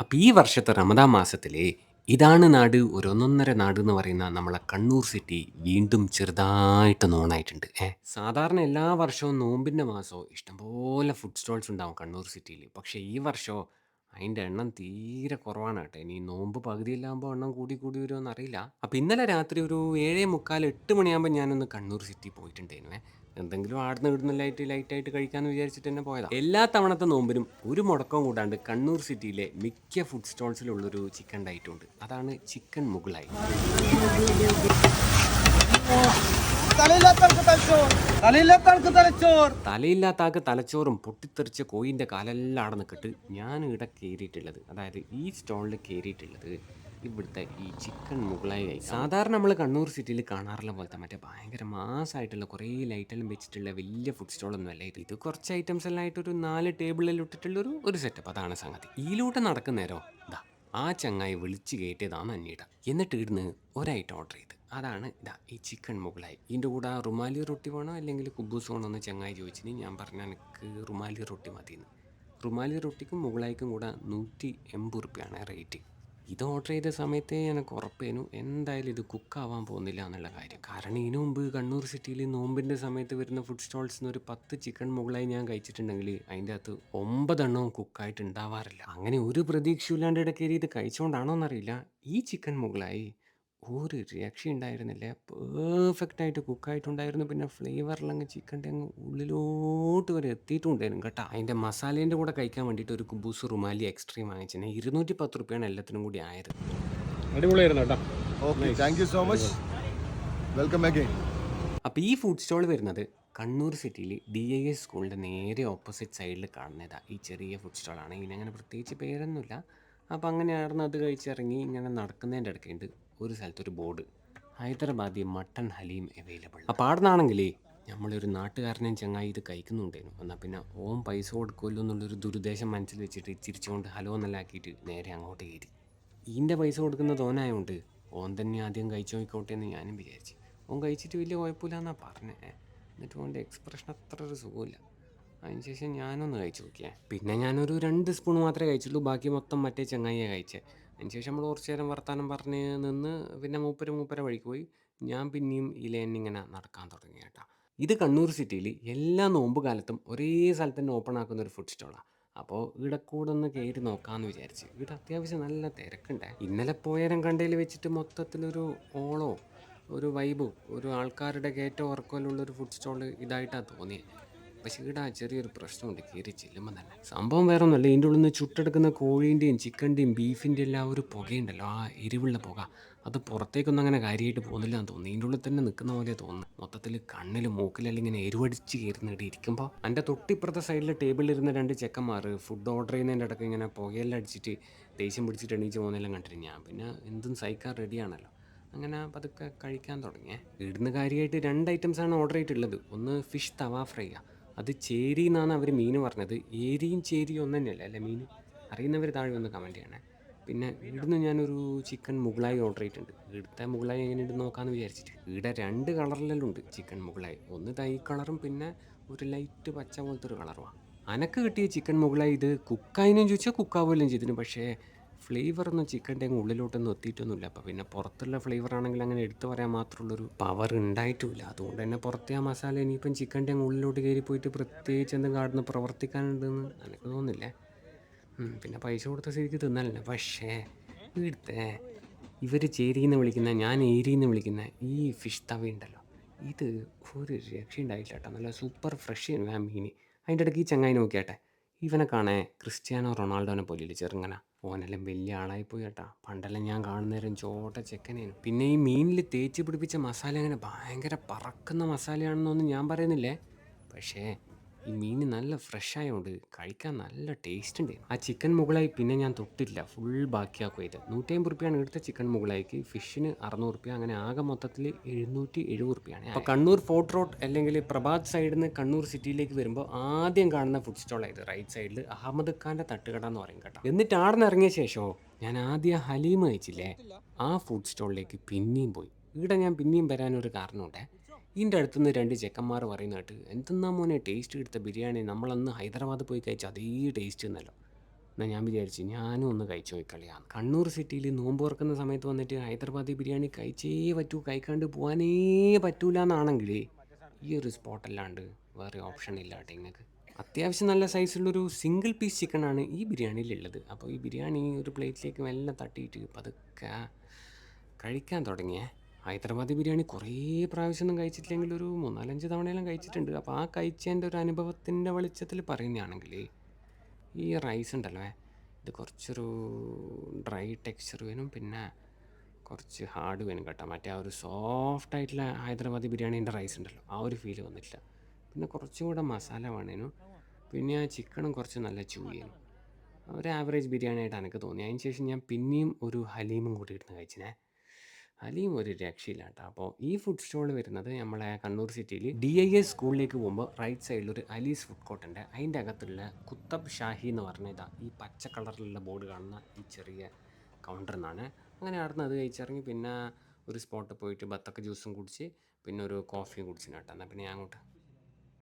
അപ്പം ഈ വർഷത്തെ റമദാൻ മാസത്തിലെ ഇതാണ് നാട് ഒരു ഒന്നൊന്നര നാട് എന്ന് പറയുന്ന നമ്മളെ കണ്ണൂർ സിറ്റി വീണ്ടും ചെറുതായിട്ട് നോണായിട്ടുണ്ട്. ഏ സാധാരണ എല്ലാ വർഷവും നോമ്പിന്റെ മാസവും ഇഷ്ടംപോലെ ഫുഡ് സ്റ്റോൾസ് ഉണ്ടാവും കണ്ണൂർ സിറ്റിയിൽ പക്ഷേ ഈ വർഷമോ അതിന്റെ എണ്ണം തീരെ കുറവാണ് കേട്ടോ. ഇനി നോമ്പ് പകുതിയിലാകുമ്പോൾ എണ്ണം കൂടി കൂടി വരുമോ അറിയില്ല. അപ്പം ഇന്നലെ രാത്രി ഒരു ഏഴേ മുക്കാൽ എട്ട് മണിയാകുമ്പോൾ ഞാനൊന്ന് കണ്ണൂർ സിറ്റി പോയിട്ടുണ്ടായിരുന്നു. എന്തെങ്കിലും ആടുന്ന് ലൈറ്റ് ലൈറ്റായിട്ട് കഴിക്കാമെന്ന് വിചാരിച്ചിട്ട് തന്നെ പോയതാണ് എല്ലാ തവണത്തെ നോമ്പിനും ഒരു മുടക്കം കൂടാണ്ട് കണ്ണൂർ സിറ്റിയിലെ മിക്ക ഫുഡ് സ്റ്റോൾസിലുള്ളൊരു ചിക്കൻ ഡയറ്റ് ഉണ്ട്. അതാണ് ചിക്കൻ മുഗളായി. തലയില്ലാത്തവർക്ക് തലച്ചോർ തലയില്ലാത്ത ആൾക്ക് തലച്ചോറും പൊട്ടിത്തെറിച്ച കോയിന്റെ കാലെല്ലാം അവിടെ നിൽക്കിട്ട് ഞാൻ ഇവിടെ കയറിയിട്ടുള്ളത്. അതായത് ഈ സ്റ്റോളിൽ കയറിയിട്ടുള്ളത് ഇവിടുത്തെ ഈ ചിക്കൻ മുകളായി കഴിക്കും സാധാരണ നമ്മൾ കണ്ണൂർ സിറ്റിയിൽ കാണാറുള്ള പോലത്തെ മറ്റേ ഭയങ്കര മാസമായിട്ടുള്ള കുറേ ലൈറ്റെല്ലാം വെച്ചിട്ടുള്ള വലിയ ഫുഡ് സ്റ്റോളൊന്നും അല്ല ഇത്. ഇത് കുറച്ച് ഐറ്റംസ് എല്ലാം ആയിട്ട് ഒരു നാല് ടേബിളിൽ ഇട്ടിട്ടുള്ളൊരു ഒരു സെറ്റപ്പ് അതാണ് സംഗതി. ഈലൂട്ട് നടക്കുന്നേരോ? ഇതാ ആ ചങ്ങായി വിളിച്ച് കയറ്റിയതാണ് അന്നീട എന്നിട്ട് ഇടുന്ന് ഒരൈറ്റം ഓർഡർ ചെയ്ത്. അതാണ്. ഇതാ ഈ ചിക്കൻ മുഗളായി. ഇതിന്റെ കൂടെ റുമാലി റൊട്ടി വേണോ അല്ലെങ്കിൽ കുബൂസ് വേണോ എന്ന് ചങ്ങായി ചോദിച്ചിന്. ഞാൻ പറഞ്ഞ എനിക്ക് റുമാലി റൊട്ടി മതിയെന്ന്. റുമാലി റൊട്ടിക്കും മുഗളായിക്കും കൂടെ നൂറ്റി എൺപത് റുപ്യാണ് റേറ്റ്. ഇത് ഓർഡർ ചെയ്ത സമയത്തേ എനിക്ക് ഉറപ്പേനു. എന്തായാലും ഇത് കുക്കാവാൻ പോകുന്നില്ല എന്നുള്ള കാര്യം. കാരണം ഇതിനു മുമ്പ് കണ്ണൂർ സിറ്റിയിൽ നോമ്പിന്റെ സമയത്ത് വരുന്ന ഫുഡ് സ്റ്റോൾസിൽ നിന്ന് ഒരു പത്ത് ചിക്കൻ മുകളായി ഞാൻ കഴിച്ചിട്ടുണ്ടെങ്കിൽ അതിന്റെ അകത്ത് ഒമ്പതെണ്ണവും കുക്കായിട്ട് ഉണ്ടാവാറില്ല. അങ്ങനെ ഒരു പ്രതീക്ഷയില്ലാണ്ട് ഇടയ്ക്കേരി ഇത് കഴിച്ചുകൊണ്ടാണോ എന്നറിയില്ല ഈ ചിക്കൻ മുകളായി ഒരു രക്ഷയുണ്ടായിരുന്നില്ല പെർഫെക്റ്റ് ആയിട്ട് കുക്കായിട്ടുണ്ടായിരുന്നു പിന്നെ ഫ്ലേവറിലങ്ങ് ചിക്കന്റെ അങ്ങ് ഉള്ളിലോട്ട് വരെ എത്തിയിട്ടുണ്ടായിരുന്നു കേട്ടോ. അതിന്റെ മസാലേന്റെ കൂടെ കഴിക്കാൻ വേണ്ടിയിട്ട് ഒരു കുബൂസ് റുമാലി എക്സ്ട്രീം വാങ്ങിച്ചിന് ഇരുന്നൂറ്റി പത്ത് റുപ്യാണ് എല്ലാത്തിനും കൂടി ആയത്. അടിപൊളിയായിരുന്നു കേട്ടോ. Okay thank you so much welcome again അപ്പോൾ ഈ ഫുഡ് സ്റ്റോൾ വരുന്നത് കണ്ണൂർ സിറ്റിയിൽ ഡി ഐ എസ് സ്കൂളിന്റെ നേരെ ഓപ്പോസിറ്റ് സൈഡിൽ കാണുന്നതാണ് ഈ ചെറിയ ഫുഡ് സ്റ്റോളാണ് ഇതിനങ്ങനെ പ്രത്യേകിച്ച് പേരൊന്നുമില്ല. അപ്പോൾ അങ്ങനെയായിരുന്നു അത് കഴിച്ചിറങ്ങി ഇങ്ങനെ നടക്കുന്നതിന്റെ ഇടയ്ക്കുണ്ട് ഒരു സ്ഥലത്തൊരു board. Hyderabadi mutton haleem available അപ്പോൾ ആടുന്നാണെങ്കിലേ നമ്മളൊരു നാട്ടുകാരനെയും ചങ്ങായി ഇത് കഴിക്കുന്നുണ്ടായിരുന്നു എന്നാൽ പിന്നെ ഓം പൈസ കൊടുക്കുമല്ലോ എന്നുള്ളൊരു ദുരുദ്ദേശം മനസ്സിൽ വെച്ചിട്ട് ചിരിച്ചുകൊണ്ട് ഹലോ എന്നല്ലാക്കിയിട്ട് നേരെ അങ്ങോട്ട് കയറി. ഈന്റെ പൈസ കൊടുക്കുന്ന തോനായതുകൊണ്ട് ഓൻ തന്നെ ആദ്യം കഴിച്ചു നോക്കിക്കോട്ടെ എന്ന് ഞാനും വിചാരിച്ചു. ഓൻ കഴിച്ചിട്ട് വലിയ കുഴപ്പമില്ല എന്നാ പറഞ്ഞത് എന്നിട്ട് ഓന്റെ എക്സ്പ്രഷൻ അത്ര ഒരു സുഖമില്ല അതിന് ശേഷം ഞാനൊന്ന് കഴിച്ചു നോക്കിയേ. പിന്നെ ഞാനൊരു രണ്ട് സ്പൂൺ മാത്രമേ കഴിച്ചുള്ളൂ. ബാക്കി മൊത്തം മറ്റേ ചങ്ങായിയെ കഴിച്ചേ. അതിന് ശേഷം നമ്മൾ കുറച്ച് നേരം വർത്താനം പറഞ്ഞ് നിന്ന് പിന്നെ മൂപ്പര് മൂപ്പര വഴിക്ക് പോയി. ഞാൻ പിന്നെയും ഈ ലൈനിങ്ങനെ നടക്കാൻ തുടങ്ങി കേട്ടോ. ഇത് കണ്ണൂർ സിറ്റിയിൽ എല്ലാ നോമ്പ് കാലത്തും ഒരേ സ്ഥലത്ത് തന്നെ ഓപ്പൺ ആക്കുന്ന ഒരു ഫുഡ് സ്റ്റോളാണ് അപ്പോൾ ഇവിടെ കൂടെ ഒന്ന് കയറി നോക്കാമെന്ന് വിചാരിച്ച്. ഇവിടെ അത്യാവശ്യം നല്ല തിരക്കുണ്ട്. ഇന്നലെ പോയരം കണ്ടയിൽ വെച്ചിട്ട് മൊത്തത്തിലൊരു ഓളോ ഒരു വൈബോ ഒരു ആൾക്കാരുടെ കയറ്റം ഉറക്കമുള്ള ഒരു ഫുഡ് സ്റ്റോൾ ഇതായിട്ടാണ് തോന്നിയത് പക്ഷേ ഇവിടെ ചെറിയൊരു പ്രശ്നമുണ്ട്. കയറി ചെല്ലുമ്പോൾ തന്നെ സംഭവം വേറെ ഒന്നുമല്ല ഇതിന്റെ ഉള്ളിൽ നിന്ന് ചുട്ടെടുക്കുന്ന കോഴീന്റെയും ചിക്കന്റെയും ബീഫിന്റെ എല്ലാം ഒരു പുകയുണ്ടല്ലോ. ആ എരിവുള്ള പുക. അത് പുറത്തേക്കൊന്നും അങ്ങനെ കാര്യമായിട്ട് പോകുന്നില്ല എന്ന് തോന്നുന്നു. ഇതിന്റെ ഉള്ളിൽ തന്നെ നിൽക്കുന്ന പോലെ തോന്നുന്നു. മൊത്തത്തിൽ കണ്ണിൽ മൂക്കിലെല്ലാം ഇങ്ങനെ എരിവടിച്ച് കയറുന്നിട്ട് ഇരിക്കുമ്പോൾ എന്റെ തൊട്ടിപ്പുറത്തെ സൈഡിലെ ടേബിളിൽ ഇരുന്ന രണ്ട് ചെക്കന്മാർ ഫുഡ് ഓർഡർ ചെയ്യുന്നതിന്റെ ഇടയ്ക്ക് ഇങ്ങനെ പുകയെല്ലാം അടിച്ചിട്ട് ദേഷ്യം പിടിച്ചിട്ട് എണീച്ച് പോകുന്നതെല്ലാം കണ്ടിട്ട് ഞാൻ പിന്നെ എന്തും സഹിക്കാൻ റെഡിയാണല്ലോ. അങ്ങനെ പതുക്കെ കഴിക്കാൻ തുടങ്ങിയേ. ഇടുന്ന കാര്യമായിട്ട് രണ്ട് ഐറ്റംസാണ് ഓർഡർ ചെയ്തിട്ടുള്ളത്. ഒന്ന് ഫിഷ് തവ ഫ്രൈ അത് ചേരി എന്നാണ് അവർ മീൻ പറഞ്ഞത്. ഏരിയും ചേരിയും ഒന്നും തന്നെയല്ലേ അല്ലേ മീൻ അറിയുന്നവർ താഴെ ഒന്ന് കമന്റ് ചെയ്യണേ. പിന്നെ ഇവിടുന്ന് ഞാനൊരു ചിക്കൻ മുകളായി ഓർഡർ ചെയ്തിട്ടുണ്ട്. ഇവിടുത്തെ മുഗളായി എങ്ങനെയുണ്ട് നോക്കാമെന്ന് വിചാരിച്ചിട്ട്. ഇവിടെ രണ്ട് കളറിലെല്ലാം ഉണ്ട് ചിക്കൻ മുകളായി ഒന്ന് തൈ കളറും പിന്നെ ഒരു ലൈറ്റ് പച്ച പോലത്തെ ഒരു കളറുമാണ്. അനക്ക് കിട്ടിയ ചിക്കൻ മുകളായി ഇത് കുക്കായിനും ചോദിച്ചാൽ കുക്കാവുകയും ചെയ്തിരുന്നു. പക്ഷേ ഫ്ലേവറൊന്നും ചിക്കന്റെ അങ്ങ് ഉള്ളിലോട്ടൊന്നും എത്തിയിട്ടൊന്നുമില്ല. അപ്പോൾ പിന്നെ പുറത്തുള്ള ഫ്ലേവർ ആണെങ്കിൽ അങ്ങനെ എടുത്തു പറയാൻ മാത്രമുള്ളൊരു പവർ ഉണ്ടായിട്ടില്ല. അതുകൊണ്ട് തന്നെ പുറത്തെ ആ മസാല ഇനിയിപ്പം ചിക്കന്റെ അങ്ങ് ഉള്ളിലോട്ട് കയറി പോയിട്ട് പ്രത്യേകിച്ച് എന്തെങ്കിലും ആടുന്ന് പ്രവർത്തിക്കാനുണ്ടെന്ന് എനിക്ക് തോന്നുന്നില്ല. പിന്നെ പൈസ കൊടുത്ത ശരിക്ക് തിന്നാലല്ലേ? പക്ഷേ ഇവിടുത്തെ ഇവർ ചേരിന്ന് വിളിക്കുന്ന ഞാൻ ഏരിന്ന് വിളിക്കുന്ന ഈ ഫിഷ് തവ ഉണ്ടല്ലോ ഇത് ഒരു രക്ഷയുണ്ടായില്ല കേട്ടോ. നല്ല സൂപ്പർ ഫ്രഷ് മീൻ. അതിന്റെ ഇടയ്ക്ക് ഈ ചങ്ങായി നോക്കിയാട്ടെ. ഇവനെ കാണേ ക്രിസ്ത്യാനോ റൊണാൾഡോനെ പോലെയില്ല ചെറുങ്ങന. ഓനെല്ലാം വലിയ ആളായി പോയി കേട്ടാ. പണ്ടെല്ലാം ഞാൻ കാണുന്നേരം ചോട്ട ചെക്കനേനു. പിന്നെ ഈ മീനിൽ തേച്ച് പിടിപ്പിച്ച മസാല അങ്ങനെ ഭയങ്കര പറക്കുന്ന മസാലയാണെന്നൊന്നും ഞാൻ പറയുന്നില്ലേ? പക്ഷേ ഈ മീൻ നല്ല ഫ്രഷ് ആയതുകൊണ്ട് കഴിക്കാൻ നല്ല ടേസ്റ്റ് ഉണ്ട് ആ ചിക്കൻ മുകളായി പിന്നെ ഞാൻ തൊട്ടില്ല ഫുൾ ബാക്കിയാക്കുക ഇത്. നൂറ്റി അമ്പത് റുപ്യാണ് എടുത്ത ചിക്കൻ മുകളായിക്ക്. ഫിഷിന് അറുന്നൂറ് റുപ്യ. അങ്ങനെ ആകെ മൊത്തത്തിൽ എഴുന്നൂറ്റി എഴുപത് റുപ്യാണ്. അപ്പോൾ കണ്ണൂർ ഫോർട്ട് റോഡ് അല്ലെങ്കിൽ പ്രഭാത് സൈഡിൽ നിന്ന് കണ്ണൂർ സിറ്റിയിലേക്ക് വരുമ്പോൾ ആദ്യം കാണുന്ന ഫുഡ് സ്റ്റോളായത് റൈറ്റ് സൈഡിൽ അഹമ്മദ് ഖാന്റെ തട്ടുകട എന്ന് പറയും കേട്ടോ. എന്നിട്ട് ആടെ ഇറങ്ങിയ ശേഷമോ ഞാൻ ആദ്യം ഹലീം കഴിച്ചില്ലേ? ആ ഫുഡ് സ്റ്റോളിലേക്ക് പിന്നെയും പോയി. ഇവിടെ ഞാൻ പിന്നെയും വരാനൊരു കാരണമുണ്ട്. ഇതിന്റെ അടുത്തുനിന്ന് രണ്ട് ചെക്കന്മാർ പറയുന്ന കേട്ട് എന്തെന്നാ മോനെ ടേസ്റ്റ് എടുത്ത ബിരിയാണി? നമ്മളന്ന് ഹൈദരാബാദ് പോയി കഴിച്ച അതേ ടേസ്റ്റ് എന്നല്ലോ എന്നാൽ ഞാൻ വിചാരിച്ചു ഞാനും ഒന്ന് കഴിച്ചു നോക്കളിയാണ് കണ്ണൂർ സിറ്റിയിൽ നോമ്പ് തുറക്കുന്ന സമയത്ത് വന്നിട്ട് ഹൈദരാബാദി ബിരിയാണി കഴിച്ചേ പറ്റൂ കഴിക്കാണ്ട് പോകാനേ പറ്റൂല എന്നാണെങ്കിൽ ഈ ഒരു സ്പോട്ടല്ലാണ്ട് വേറെ ഓപ്ഷൻ ഇല്ല കേട്ടോ നിങ്ങൾക്ക് അത്യാവശ്യം നല്ല സൈസുള്ളൊരു സിംഗിൾ പീസ് ചിക്കനാണ് ഈ ബിരിയാണിയിലുള്ളത്. അപ്പോൾ ഈ ബിരിയാണി ഒരു പ്ലേറ്റിലേക്ക് മെല്ലെ തട്ടിയിട്ട് പതുക്കെ കഴിക്കാൻ തുടങ്ങിയേ. ഹൈദരാബാദി ബിരിയാണി കുറേ പ്രാവശ്യമൊന്നും കഴിച്ചിട്ടില്ലെങ്കിൽ ഒരു മൂന്നാലഞ്ച് തവണയെല്ലാം കഴിച്ചിട്ടുണ്ട്. അപ്പോൾ ആ കഴിച്ചതിന്റെ ഒരു അനുഭവത്തിന്റെ വെളിച്ചത്തിൽ പറയുന്നതാണെങ്കിൽ ഈ റൈസ് ഉണ്ടല്ലോ ഇത് കുറച്ചൊരു ഡ്രൈ ടെക്സ്ചർ വേണം പിന്നെ കുറച്ച് ഹാർഡ് വേണം കേട്ടോ. മറ്റേ ആ ഒരു സോഫ്റ്റ് ആയിട്ടുള്ള ഹൈദരാബാദി ബിരിയാണീന്റെ റൈസ് ഉണ്ടല്ലോ ആ ഒരു ഫീൽ വന്നിട്ടില്ല. പിന്നെ കുറച്ചും കൂടെ മസാല വേണേനു പിന്നെ ആ ചിക്കനും കുറച്ച് നല്ല ചൂയേനു ഒരു ആവറേജ് ബിരിയാണി ആയിട്ട് എനിക്ക് തോന്നി അതിന് ശേഷം ഞാൻ പിന്നെയും ഒരു ഹലീമും കൂടി ഇട്ട് കഴിച്ചിനെ. ഹലീം ഒരു രക്ഷയില്ല കേട്ടോ അപ്പോൾ ഈ ഫുഡ് സ്റ്റോൾ വരുന്നത് നമ്മളെ കണ്ണൂർ സിറ്റിയിൽ ഡി ഐ എസ് സ്കൂളിലേക്ക് പോകുമ്പോൾ റൈറ്റ് സൈഡിൽ ഒരു അലീസ് ഫുഡ് കോർട്ട് ഉണ്ട്. അതിന്റെ അകത്തുള്ള കുത്തബ് ഷാഹി എന്ന് പറഞ്ഞ ഇതാ ഈ പച്ച കളറിലുള്ള ബോർഡ് കാണുന്ന ഈ ചെറിയ കൗണ്ടറിൽ നിന്നാണ് അങ്ങനെ അവിടുന്ന് അത് കഴിച്ചിറങ്ങി പിന്നെ ഒരു സ്പോട്ടിൽ പോയിട്ട് ബത്തക്ക ജ്യൂസും കുടിച്ച് പിന്നെ ഒരു കോഫിയും കുടിച്ചിന് കേട്ടോ. എന്നാൽ പിന്നെ ഞാൻ അങ്ങോട്ട്